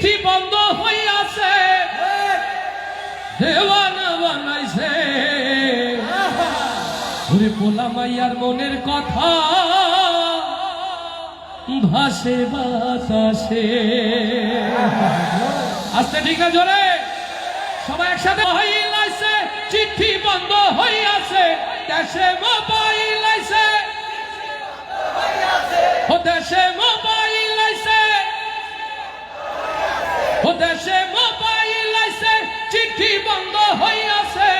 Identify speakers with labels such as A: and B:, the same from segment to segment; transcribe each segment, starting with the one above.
A: চিঠি বন্ধ হইয়াছে। দেওয়ানা বানাইছে। পোলা মাইয়ার মনের কথা। ভাসে বাতাসে। আস্তে ঠিক আছে সবাই একসাথে আইছে চিঠি বন্ধ হইয়াছে। দেশে মোবাইল আইছে। ও দেশে মোবাইল আইছে, চিঠি বন্ধ হইয়াছে,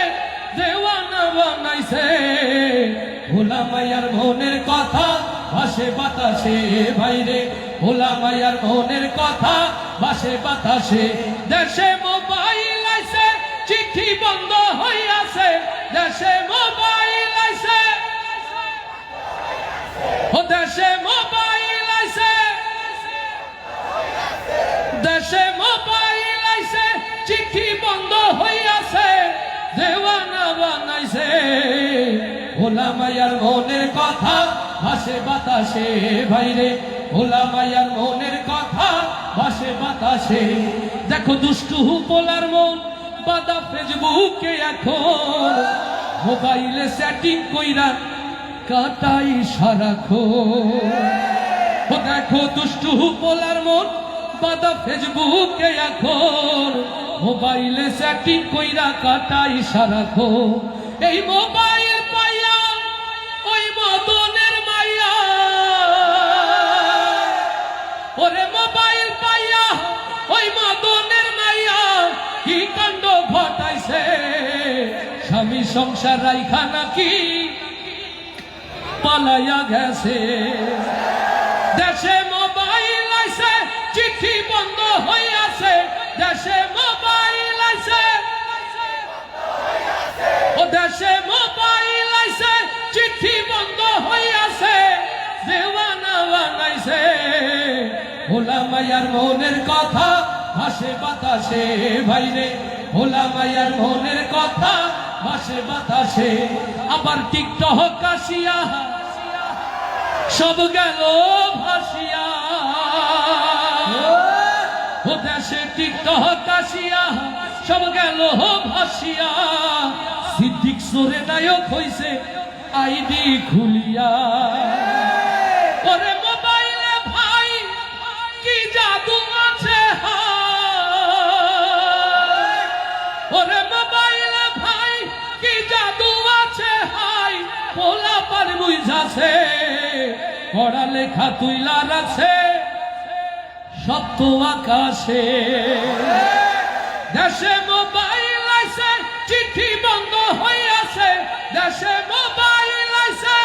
A: দেওয়ানা বানাইছে। ভোলা মাইয়ার মনের কথা ভাসে বাতাসে, ভাইরে। ভোলা মাইয়ার মনের কথা ভাসে বাতাসে। দেশে মোবাইল আইছে, চিঠি বন্ধ হইয়াছে, দেশে মোবাইল আইছে। ও দেশে মোবাইল আইছে। দেশে চিঠি বন্ধ হইয়াছে, দেওয়ানা বানাইছে। ভোলা মায়ার মনের কথা ভাসে বাতাসে ভাইরে। ভোলা মায়ার মনের কথা ভাসে বাতাসে। দেখো দুষ্টু পোলার মন, বাদা ফেসবুকে এখন। মোবাইলে সেটিং কইরা কাটাই ও দেখো দুষ্টু পোলার মন, বাদা ফেসবুকে এখন। মোবাইলে সেটিং কইরা কাটাই সারাক্ষণ এই মোবাইল পাইয়া ওই মদনের মাইয়া। ওরে মোবাইল পাইয়া ওই মদনের মাইয়া কি কাণ্ড ঘটাইছে? স্বামী সংসার রাইখা নাকি পালাইয়া গেছে। দেশে ভোলা মায়ার মনের কথা ভাসে বাতাসে ভাইরে ভোলা মায়ার মনের কথা ভাসে বাতাসে। আবার টিকটক কাশিয়া, সব গেল ভাসিয়া। ও দেশে টিকটক কাশিয়া, সব গেল ভাসিয়া। সিদ্দিক সোরে নায়ক হইছে, আইডি খুলিয়া। পার বুঝাছে পড়া লেখা তুইলা রাখছে সপ্ত আকাশে। দেশে মোবাইল আইছে চিঠি বন্ধ হইয়াছে দেশে মোবাইল আইছে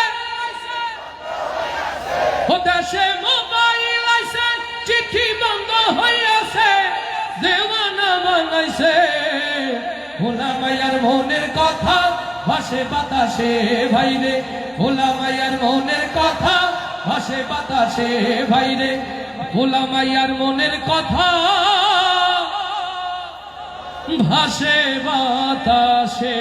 A: ও দেশে মোবাইল আইছে চিঠি বন্ধ হইয়াছে দেওয়ানা বানাইছে ভোলা মায়ার মনের কথা ভাসে বাতাসে ভাইরে, ভোলা মায়ার মনের কথা ভাসে বাতাসে ভাইরে, ভোলা মায়ার মনের কথা। ভাসে বাতাসে